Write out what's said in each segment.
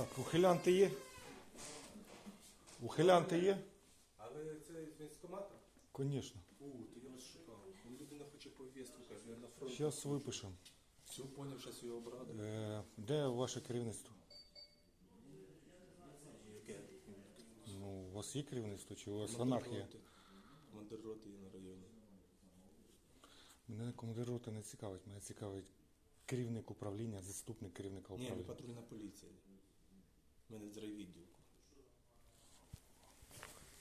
Так, ухилянти є? Ухилянти є? А ви це з військкомата? Звісно. У, то я вас шукав. Людина хоче повістку, каже, я на фронт. Зараз випишемо. Все, поняв, що свою обраду. Е, де ваше керівництво? Яке? Ну, у вас є керівництво чи у вас анархія? Командир роти є на районі. Мене командир роти не цікавить. Мене цікавить керівник управління, заступник керівника Ні, управління. патрульна поліція. Не з.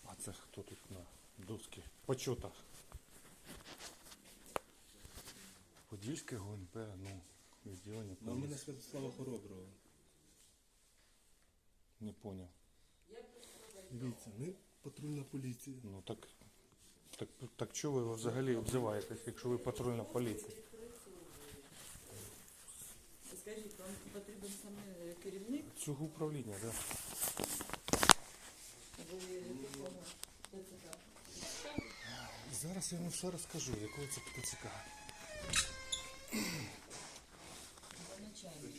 А це хто тут на доски? Почота. Подільське ГУНП, ну, відділення Ну, на поліції. Святослава Хороброго. Не поняв. Дивіться, ми патрульна поліція. Ну так, так, так чого ви взагалі обзиваєтесь, якщо ви патрульна поліція? Скажіть, вам потрібен саме керівник? Цього управління, так. Якого ТЦК? Зараз я вам все розкажу, якого це ТЦК. Ви начальник.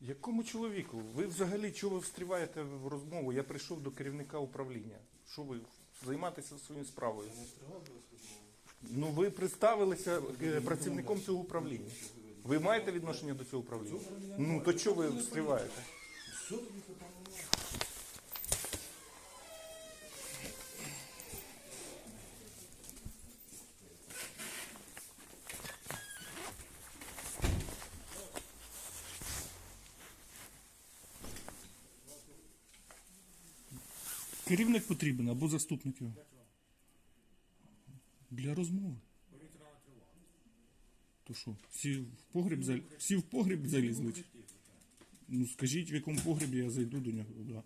Якому чоловіку? Ви взагалі чого ви встріваєте в розмову? Я прийшов до керівника управління. Що ви займатися своєю справою? Ну ви представилися е, працівником цього управління. Ви маєте відношення до цього управління? Ну то чого ви встріваєте? Керівник потрібен або заступник його. Для розмови. То що, всі в погріб зал... всі в погріб залізли? Ну скажіть, в якому погребі я зайду до нього. Да.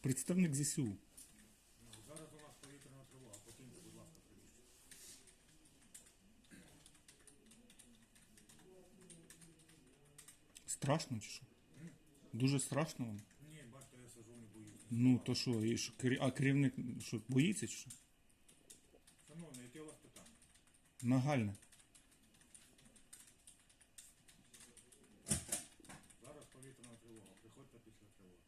Представник ЗСУ. Страшно чи що? Дуже страшно вам? Ну то що, і що, а керівник що, боїться чи що? Шановний, яке у вас питання? Нагальне. Зараз повітряна тривога. Приходьте після тривоги.